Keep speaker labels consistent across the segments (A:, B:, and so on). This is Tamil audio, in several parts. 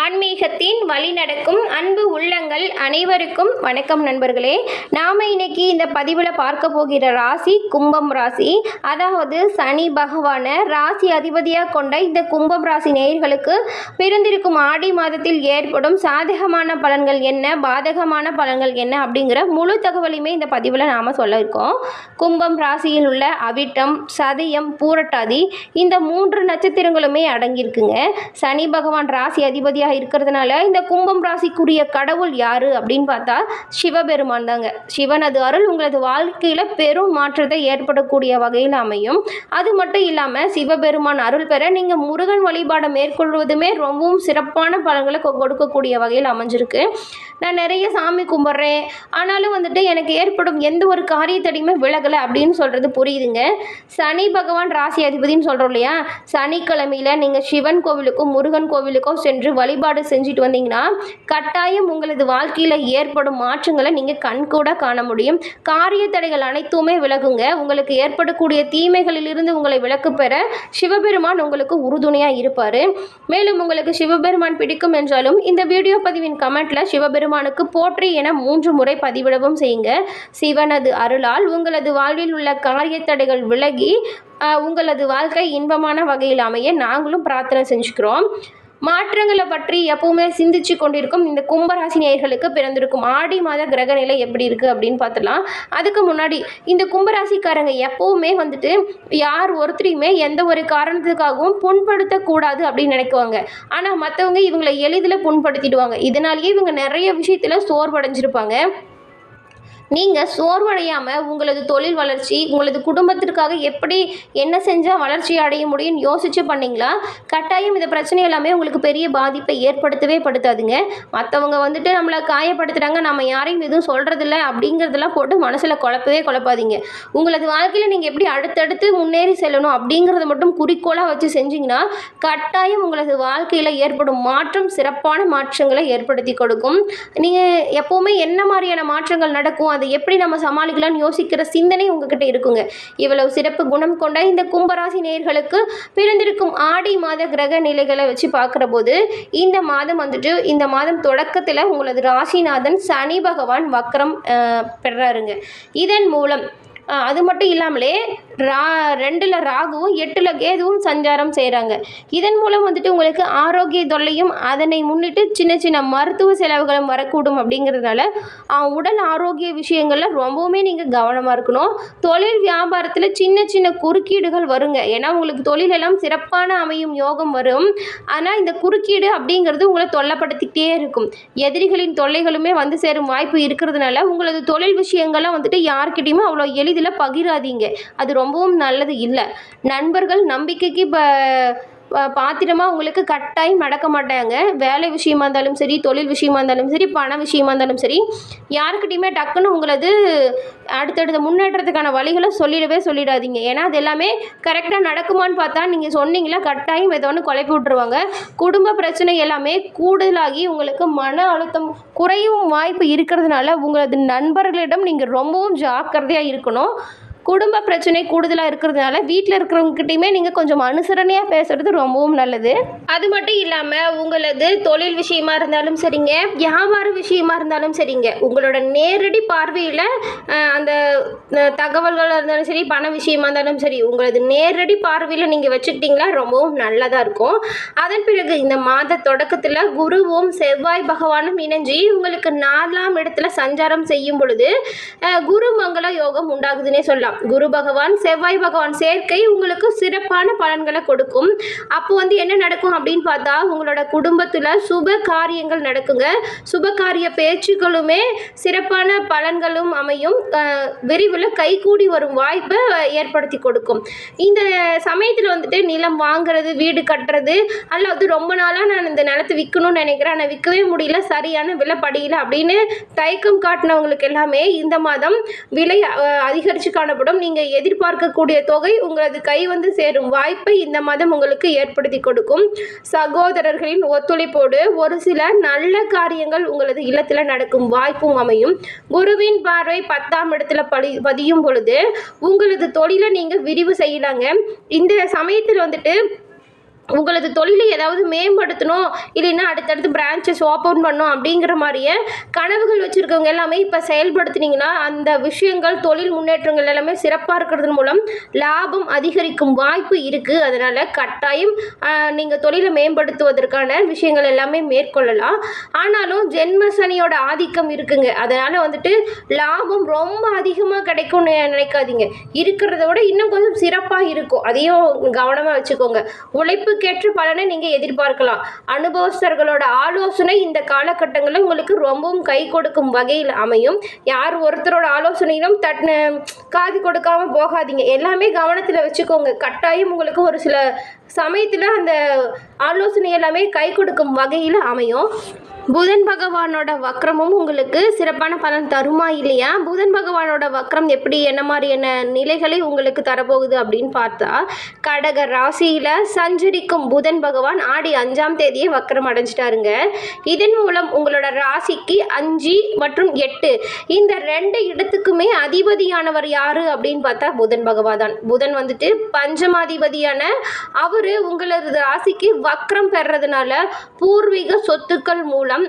A: ஆன்மீகத்தின் வழிநடக்கும் அன்பு உள்ளங்கள் அனைவருக்கும் வணக்கம் நண்பர்களே. நாம் இன்னைக்கு இந்த பதிவில் பார்க்க போகிற ராசி கும்பம் ராசி. அதாவது சனி பகவானை ராசி அதிபதியாக கொண்ட இந்த கும்பம் ராசி நேயர்களுக்கு பிறந்திருக்கும் ஆடி மாதத்தில் ஏற்படும் சாதகமான பலன்கள் என்ன பாதகமான பலன்கள் என்ன அப்படிங்கிற முழு தகவலையுமே இந்த பதிவில் நாம் சொல்ல இருக்கோம். கும்பம் ராசியில் உள்ள அவிட்டம் சதயம் பூரட்டாதி இந்த மூன்று நட்சத்திரங்களுமே அடங்கியிருக்குங்க. சனி பகவான் ராசி அதிபதி அதிபதியாக இருக்கிறதுனால இந்த கும்பம் ராசிக்குரிய கடவுள் யார் அப்படின்னு பார்த்தா சிவபெருமான் தாங்க. சிவனது அருள் உங்களது வாழ்க்கையில் பெரும் மாற்றத்தை ஏற்படக்கூடிய வகையில் அமையும். அது மட்டும் இல்லாமல் சிவபெருமான் அருள் பெற நீங்கள் முருகன் வழிபாடை மேற்கொள்வதுமே ரொம்பவும் சிறப்பான பலன்களை கொடுக்கக்கூடிய வகையில் அமைஞ்சிருக்கு. நான் நிறைய சாமி கும்பிட்றேன். ஆனாலும் வந்துட்டு எனக்கு ஏற்படும் எந்த ஒரு காரியத்தடையுமே விலகலை அப்படின்னு சொல்கிறது புரியுதுங்க. சனி பகவான் ராசி அதிபதினு சொல்கிறோம் இல்லையா? சனிக்கிழமையில் நீங்கள் சிவன் கோவிலுக்கும் முருகன் கோவிலுக்கும் சென்று வழிபாடு செஞ்சுட்டு வந்தீங்கன்னா கட்டாயம் உங்களது வாழ்க்கையில் ஏற்படும் மாற்றங்களை நீங்கள் கண்கூட காண முடியும். காரிய தடைகள் அனைத்துமே விலகுங்க. உங்களுக்கு ஏற்படக்கூடிய தீமைகளிலிருந்து உங்களை விலக்கு பெற சிவபெருமான் உங்களுக்கு உறுதுணையாக இருப்பார். மேலும் உங்களுக்கு சிவபெருமான் பிடிக்கும் என்றாலும் இந்த வீடியோ பதிவின் கமெண்ட்டில் சிவபெருமானுக்கு போற்றி என மூன்று முறை பதிவிடவும் செய்யுங்க. சிவனது அருளால் உங்களது வாழ்வில் உள்ள காரிய தடைகள் விலகி உங்களது வாழ்க்கை இன்பமான வகையில் அமைய நாங்களும் பிரார்த்தனை செஞ்சுக்கிறோம். மாற்றங்களை பற்றி எப்பவுமே சிந்திச்சு கொண்டிருக்கும் இந்த கும்பராசி நேயர்களுக்கு பிறந்திருக்கும் ஆடி மாத கிரக நிலை எப்படி இருக்குது அப்படின்னு பார்த்துலாம் அதுக்கு முன்னாடி இந்த கும்பராசிக்காரங்க எப்பவுமே வந்துட்டு யார் ஒருத்தரையுமே எந்த ஒரு காரணத்துக்காகவும் புண்படுத்தக்கூடாது அப்படின்னு நினைக்குவாங்க. ஆனால் மற்றவங்க இவங்களை எளிதில் புண்படுத்திடுவாங்க. இதனாலேயே இவங்க நிறைய விஷயத்தில் சோர்வடைஞ்சிருப்பாங்க. நீங்கள் சோர்வடையாமல் உங்களது தொழில் வளர்ச்சி உங்களது குடும்பத்திற்காக எப்படி என்ன செஞ்சால் வளர்ச்சி அடைய முடியும்னு யோசிச்சு பண்ணீங்களா? கட்டாயம் இந்த பிரச்சனை எல்லாமே உங்களுக்கு பெரிய பாதிப்பை ஏற்படுத்தவே படுத்தாதுங்க. மற்றவங்க வந்துட்டு நம்மளை காயப்படுத்துகிறாங்க நம்ம யாரையும் எதுவும் சொல்கிறதில்ல அப்படிங்கிறதெல்லாம் போட்டு மனசில் குழப்பவே குழப்பாதீங்க. உங்களது வாழ்க்கையில் நீங்கள் எப்படி அடுத்தடுத்து முன்னேறி செல்லணும் அப்படிங்கிறத மட்டும் குறிக்கோளாக வச்சு செஞ்சீங்கன்னா கட்டாயம் உங்களது வாழ்க்கையில் ஏற்படும் மாற்றம் சிறப்பான மாற்றங்களை ஏற்படுத்தி கொடுக்கும். நீங்கள் எப்போவுமே என்ன மாதிரியான மாற்றங்கள் நடக்கும்? அது அதை எப்படி நம்ம சமாளிக்கலாம்னு யோசிக்கிற சிந்தனை உங்ககிட்ட இருக்குங்க. இவ்வளவு சிறப்பு குணம் கொண்ட இந்த கும்பராசி நேர்களுக்கு பிறந்திருக்கும் ஆடி மாத கிரக நிலைகளை வச்சு பார்க்குற போது இந்த மாதம் வந்துட்டு இந்த மாதம் தொடக்கத்தில் உங்களது ராசிநாதன் சனி பகவான் வக்ரம் பெறாருங்க. இதன் மூலம் அது மட்டும் இல்லாமலே ரா ரெண்டில் ராகுவும் எட்டில் கேதுவும் சஞ்சாரம் செய்கிறாங்க இதன் மூலம் வந்துட்டு உங்களுக்கு ஆரோக்கிய தொல்லையும் அதனை முன்னிட்டு சின்ன சின்ன மருத்துவ செலவுகளும் வரக்கூடும் அப்படிங்கிறதுனால உடல் ஆரோக்கிய விஷயங்களில் ரொம்பவுமே நீங்கள் கவனமாக இருக்கணும். தொழில் வியாபாரத்தில் சின்ன சின்ன குறுக்கீடுகள் வருங்க. ஏன்னா உங்களுக்கு தொழிலெல்லாம் சிறப்பான அமையும் யோகம் வரும். ஆனால் இந்த குறுக்கீடு அப்படிங்கிறது உங்களை தொல்லைப்படுத்திக்கிட்டே இருக்கும். எதிரிகளின் தொல்லைகளுமே வந்து சேரும் வாய்ப்பு இருக்கிறதுனால உங்களது தொழில் விஷயங்கள்லாம் வந்துட்டு யார்கிட்டயுமே அவ்வளோ எளிதில் பகிராதீங்க. அது ரொம்பவும் நல்லது இல்லை. நண்பர்கள் நம்பிக்கைக்கு இப்போ பாத்திரமா உங்களுக்கு கட்டாயம் நடக்க மாட்டாங்க. வேலை விஷயமா இருந்தாலும் சரி தொழில் விஷயமா இருந்தாலும் சரி பண விஷயமா இருந்தாலும் சரி யாருக்கிட்டையுமே டக்குன்னு உங்களது அடுத்தடுத்த முன்னேற்றத்துக்கான வழிகளை சொல்லிடவே சொல்லிடாதீங்க. ஏன்னா அது எல்லாமே கரெக்டாக நடக்குமான்னு பார்த்தா நீங்கள் சொன்னீங்களா கட்டாயம் ஏதோ ஒன்று குழப்பி விட்டுருவாங்க. குடும்ப பிரச்சனை எல்லாமே கூடுதலாகி உங்களுக்கு மன அழுத்தம் குறையும் வாய்ப்பு இருக்கிறதுனால உங்களது நண்பர்களிடம் நீங்கள் ரொம்பவும் ஜாக்கிரதையாக இருக்கணும். குடும்ப பிரச்சனை கூடுதலாக இருக்கிறதுனால வீட்டில் இருக்கிறவங்ககிட்டையுமே நீங்கள் கொஞ்சம் அனுசரணையாக பேசுறது ரொம்பவும் நல்லது. அது மட்டும் இல்லாமல் உங்களது தொழில் விஷயமா இருந்தாலும் சரிங்க வியாபார விஷயமா இருந்தாலும் சரிங்க. உங்களோட நேரடி பார்வையில் அந்த தகவல்களாக இருந்தாலும் சரி பண விஷயமா இருந்தாலும் சரி உங்களது நேரடி பார்வையில் நீங்கள் வச்சுக்கிட்டிங்களா ரொம்பவும் நல்லதாக இருக்கும். அதன் பிறகு இந்த மாத தொடக்கத்தில் குருவும் செவ்வாய் பகவானும் இணைஞ்சு உங்களுக்கு நாலாம் இடத்துல சஞ்சாரம் செய்யும் பொழுது குரு மங்கள யோகம் உண்டாகுதுன்னே சொல்லலாம். குரு பகவான் செவ்வாய் பகவான் சேர்க்கை உங்களுக்கு சிறப்பான பலன்களை கொடுக்கும். அப்போ வந்து என்ன நடக்கும் அப்படின்னு பார்த்தா உங்களோட குடும்பத்தில் சுப காரியங்கள் நடக்குங்க. சுப காரிய பேச்சுக்களுமே சிறப்பான பலன்களும் அமையும். விரிவில் விரைவில் கைகூடி வரும் வாய்ப்பை ஏற்படுத்தி கொடுக்கும். இந்த சமயத்தில் வந்துட்டு நிலம் வாங்குறது வீடு கட்டுறது அல்லது ரொம்ப நாளாக நான் இந்த நிலத்தை விற்கணும்னு நினைக்கிறேன். ஆனால் விற்கவே முடியல சரியான விலை படியல அப்படின்னு தயக்கம் காட்டினவங்களுக்கு எல்லாமே இந்த மாதம் விலை அதிகரித்து காணப்படும். நீங்கள் எதிர்பார்க்கக்கூடிய தொகை உங்களது கை வந்து சேரும் வாய்ப்பை இந்த மாதம் உங்களுக்கு ஏற்படுத்தி கொடுக்கும். சகோதரர்களின் ஒத்துழைப்போடு ஒரு சில நல்ல காரியங்கள் உங்களது இல்லத்தில் நடக்கும் வாய்ப்பும் அமையும். குருவின் பார்வை பத்தாம் இடத்துல படி பதியும் பொழுது உங்களது தொழிலை நீங்கள் விரிவு செய்யலாங்க. இந்த சமயத்தில் வந்துட்டு உங்களது தொழிலை ஏதாவது மேம்படுத்தணும் இல்லைன்னா அடுத்தடுத்து பிரான்ச்சஸ் ஓப்பன் பண்ணும் அப்படிங்கிற மாதிரியே கனவுகள் வச்சுருக்கவங்க எல்லாமே இப்போ செயல்படுத்துனீங்கன்னா அந்த விஷயங்கள் தொழில் முன்னேற்றங்கள் எல்லாமே சிறப்பாக இருக்கிறது மூலம் லாபம் அதிகரிக்கும் வாய்ப்பு இருக்குது அதனால் கட்டாயம் நீங்கள் தொழிலை மேம்படுத்துவதற்கான விஷயங்கள் எல்லாமே மேற்கொள்ளலாம். ஆனாலும் ஜென்ம சனியோட ஆதிக்கம் இருக்குங்க. அதனால் வந்துட்டு லாபம் ரொம்ப அதிகமாக கிடைக்கும்னு நினைக்காதீங்க. இருக்கிறத விட இன்னும் கொஞ்சம் சிறப்பாக இருக்கும். அதையும் கவனமாக வச்சுக்கோங்க. உழைப்பு உழைப்புக்கேற்ற பலனை நீங்கள் எதிர்பார்க்கலாம். அனுபவஸ்தர்களோட ஆலோசனை இந்த காலகட்டங்களில் உங்களுக்கு ரொம்பவும் கை கொடுக்கும் வகையில் அமையும். யார் ஒருத்தரோட ஆலோசனையிலும் தட் காது கொடுக்காம போகாதீங்க. எல்லாமே கவனத்தில் வச்சுக்கோங்க. கட்டாயம் உங்களுக்கு ஒரு சில சமயத்தில் அந்த ஆலோசனை எல்லாமே கை கொடுக்கும் வகையில் அமையும். புதன் பகவானோட வக்ரமும் உங்களுக்கு சிறப்பான பலன் தருமா இல்லையா? புதன் பகவானோட வக்ரம் எப்படி என்ன மாதிரியான நிலைகளை உங்களுக்கு தரப்போகுது அப்படின்னு பார்த்தா கடக ராசியில் சஞ்சரிக்கும் புதன் பகவான் ஆடி அஞ்சாம் தேதியே வக்ரம் அடைஞ்சிட்டாருங்க. இதன் மூலம் உங்களோட ராசிக்கு அஞ்சு மற்றும் எட்டு இந்த ரெண்டு இடத்துக்குமே அதிபதியானவர் யாரு அப்படின்னு பார்த்தா புதன் பகவான் தான். புதன் வந்துட்டு பஞ்சமாதிபதியான அவர் உங்களது ராசிக்கு வக்ரம் பெறதுனால பூர்வீக சொத்துக்கள் மூலம்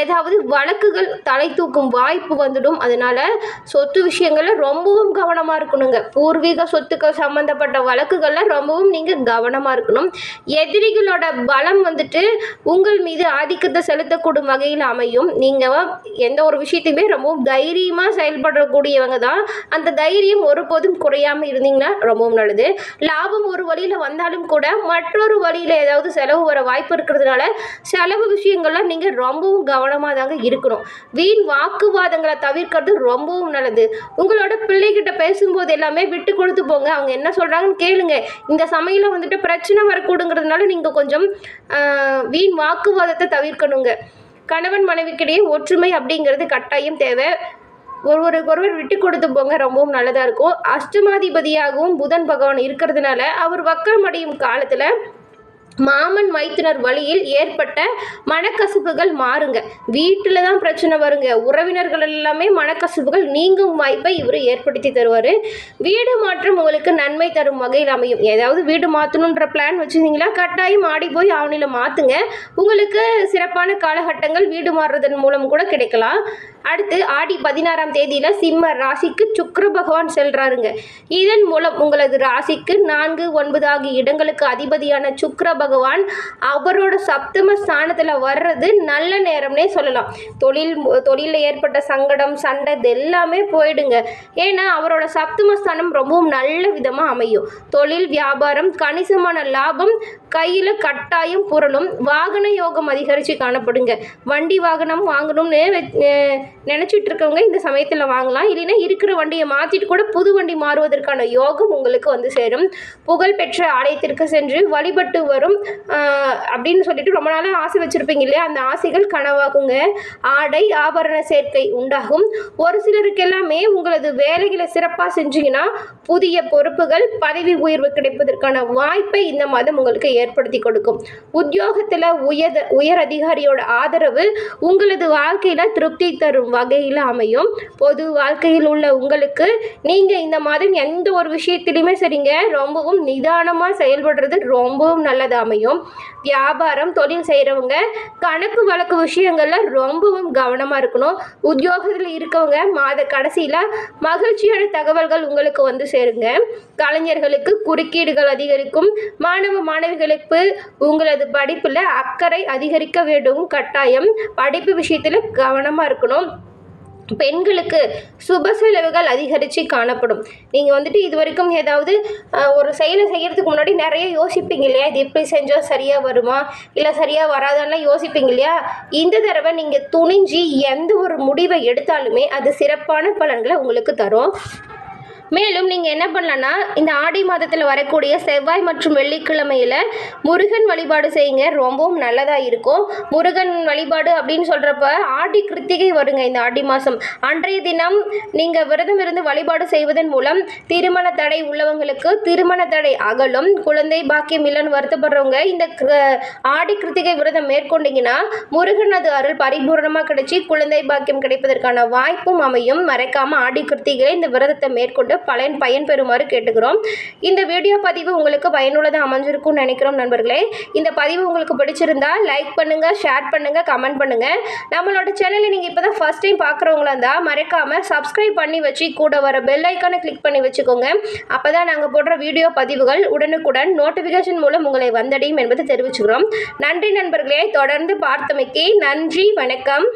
A: ஏதாவது வழக்குகள் தலை தூக்கும் வாய்ப்பு வந்துடும். அதனால சொத்து விஷயங்களில் ரொம்பவும் கவனமாக இருக்கணுங்க. பூர்வீக சொத்துக்கள் சம்மந்தப்பட்ட வழக்குகளில் ரொம்பவும் நீங்கள் கவனமாக இருக்கணும். எதிரிகளோட பலம் வந்துட்டு உங்கள் மீது ஆதிக்கத்தை செலுத்தக்கூடும் வகையில் அமையும். நீங்கள் எந்த ஒரு விஷயத்தையுமே ரொம்பவும் தைரியமாக செயல்படக்கூடியவங்க தான். அந்த தைரியம் ஒருபோதும் குறையாமல் இருந்தீங்கன்னா ரொம்பவும் நல்லது. லாபம் ஒரு வழியில் வந்தாலும் கூட மற்றொரு வழியில் ஏதாவது செலவு வர வாய்ப்பு இருக்கிறதுனால செலவு விஷயங்கள்லாம் நீங்கள் ரொம்பவும் கவனமாக தாங்க இருக்கணும். வீண் வாக்குவாதங்களை தவிர்க்கிறது ரொம்பவும் நல்லது. உங்களோட பிள்ளைகிட்ட பேசும்போது எல்லாமே விட்டு கொடுத்து போங்க. அவங்க என்ன சொல்கிறாங்கன்னு கேளுங்க. இந்த சமையலில் வந்துட்டு பிரச்சனை வரக்கூடுங்கிறதுனால நீங்கள் கொஞ்சம் வீண் வாக்குவாதத்தை தவிர்க்கணுங்க. கணவன் மனைவிக்கிடையே ஒற்றுமை அப்படிங்கிறது கட்டாயம் தேவை. ஒருவருக்கு ஒருவர் விட்டு கொடுத்து போங்க. ரொம்பவும் நல்லதாக இருக்கும். அஷ்டமாதிபதியாகவும் புதன் பகவான் இருக்கிறதுனால அவர் வக்கரம் அடையும் காலத்தில் மாமன் மைத்துனர் வழியில் ஏற்பட்ட மனக்கசப்புகள் மாறுங்க. வீட்டில் தான் பிரச்சனை வருங்க. உறவினர்கள் எல்லாமே மனக்கசப்புகள் நீங்கும் வாய்ப்பை இவர் ஏற்படுத்தி தருவார். வீடு மாற்றம் உங்களுக்கு நன்மை தரும் வகையில் அமையும். ஏதாவது வீடு மாற்றணுன்ற பிளான் வச்சுருந்தீங்களா? கட்டாயம் ஆடி போய் ஆவணியில் மாற்றுங்க உங்களுக்கு சிறப்பான காலகட்டங்கள் வீடு மாறுறதன் மூலம் கூட கிடைக்கலாம். அடுத்து ஆடி பதினாறாம் தேதியில் சிம்ம ராசிக்கு சுக்கர பகவான் செல்றாருங்க. இதன் மூலம் உங்களது ராசிக்கு நான்கு ஒன்பது ஆகிய இடங்களுக்கு அதிபதியான சுக்கர பகவான் அவரோட சப்தம ஸ்தானத்தில் வர்றது நல்ல நேரம்னே சொல்லலாம். தொழில் தொழிலில் ஏற்பட்ட சங்கடம் சண்டை இது எல்லாமே போயிடுங்க. ஏன்னா அவரோட சப்தம ஸ்தானம் ரொம்பவும் நல்ல விதமாக அமையும். தொழில் வியாபாரம் கணிசமான லாபம் கையில் கட்டாயம் புரளும் வாகன யோகம் அதிகரித்து காணப்படுங்க. வண்டி வாகனம் வாங்கணும்னு நினச்சிட்டு இருக்கவங்க இந்த சமயத்தில் வாங்கலாம். இல்லைன்னா இருக்கிற வண்டியை மாற்றிட்டு கூட புது வண்டி மாறுவதற்கான யோகம் உங்களுக்கு வந்து சேரும். புகழ்பெற்ற ஆலயத்திற்கு சென்று வழிபட்டு வரும். அப்படின்னு சொல்லிட்டு ரொம்ப நாளாக ஆசை வச்சுருப்பீங்க இல்லையா? அந்த ஆசைகள் கனவாகுங்க. ஆடை ஆபரண சேர்க்கை உண்டாகும். ஒரு சிலருக்கு எல்லாமே உங்களது வேலைகளை சிறப்பாக செஞ்சீங்கன்னா புதிய பொறுப்புகள் பதவி உயர்வு கிடைப்பதற்கான வாய்ப்பை இந்த மாதம் உங்களுக்கு ஏற்படுத்தி கொடுக்கும். உத்தியோகத்தில் உயர் உயர் அதிகாரியோட ஆதரவு உங்களது வாழ்க்கையில் திருப்தி தரும். வகையில் அமையும். பொது வாழ்க்கையில் உள்ள உங்களுக்கு நீங்கள் இந்த மாதிரி எந்த ஒரு விஷயத்திலையுமே சரிங்க ரொம்பவும் நிதானமாக செயல்படுறது ரொம்பவும் நல்லது அமையும். வியாபாரம் தொழில் செய்கிறவங்க கணக்கு வழக்கு விஷயங்களில் ரொம்பவும் கவனமாக இருக்கணும். உத்தியோகத்தில் இருக்கவங்க மாத கடைசியில் மகிழ்ச்சியான தகவல்கள் உங்களுக்கு வந்து சேருங்க. கலைஞர்களுக்கு குறுக்கீடுகள் அதிகரிக்கும். மாணவ மாணவிகளுக்கு உங்களது படிப்பில் அக்கறை அதிகரிக்க வேண்டும். கட்டாயம் படிப்பு விஷயத்தில் கவனமாக இருக்கணும். பெண்களுக்கு சுப செலவுகள் அதிகரித்து காணப்படும். நீங்கள் வந்துட்டு இது வரைக்கும் ஏதாவது ஒரு செயலை செய்கிறதுக்கு முன்னாடி நிறைய யோசிப்பீங்க இல்லையா? இது எப்படி செஞ்சால் சரியாக வருமா? இல்லை சரியாக வராதான்லாம் யோசிப்பீங்க இல்லையா? இந்த தடவை நீங்கள் துணிஞ்சு எந்த ஒரு முடிவை எடுத்தாலுமே அது சிறப்பான பலன்களை உங்களுக்கு தரும். மேலும் நீங்கள் என்ன பண்ணலான்னா இந்த ஆடி மாதத்தில் வரக்கூடிய செவ்வாய் மற்றும் வெள்ளிக்கிழமையில் முருகன் வழிபாடு செய்யுங்க. ரொம்பவும் நல்லதாக இருக்கும். முருகன் வழிபாடு அப்படின்னு சொல்கிறப்ப ஆடி கிருத்திகை வருங்க இந்த ஆடி மாதம் அன்றைய தினம் நீங்கள் விரதம் இருந்து வழிபாடு செய்வதன் மூலம் திருமண தடை உள்ளவங்களுக்கு திருமண தடை அகலும். குழந்தை பாக்கியம் இல்லைன்னு வருத்தப்படுறவங்க இந்த க- ஆடி கிருத்திகை விரதம் மேற்கொண்டீங்கன்னா முருகனது அருள் பரிபூரணமாக கிடைச்சி குழந்தை பாக்கியம் கிடைப்பதற்கான வாய்ப்பும் அமையும். மறைக்காம ஆடி கிருத்திகை இந்த விரதத்தை மேற்கொண்டு பலன் பயன்பெறுமாறு கேட்டுக்கிறோம். இந்த வீடியோ பதிவு உங்களுக்கு பயனுள்ளதாக அமைஞ்சிருக்கும்னு நினைக்கிறோம் நண்பர்களே. இந்த பதிவு உங்களுக்கு பிடிச்சிருந்தா லைக் பண்ணுங்கள் ஷேர் பண்ணுங்கள் கமெண்ட் பண்ணுங்கள் நம்மளோட சேனலை நீங்கள் இப்போ தான் ஃபஸ்ட் டைம் பார்க்குறவங்களா இருந்தால் மறக்காமல் சப்ஸ்கிரைப் பண்ணி வச்சு கூட வர பெல் ஐக்கானை கிளிக் பண்ணி வச்சுக்கோங்க. அப்போ தான் நாங்கள் போடுற வீடியோ பதிவுகள் உடனுக்குடன் நோட்டிஃபிகேஷன் மூலம் உங்களை வந்தடையும் என்பதை தெரிவிச்சுக்கிறோம். நன்றி நண்பர்களே. தொடர்ந்து பார்த்தமைக்கு நன்றி வணக்கம்.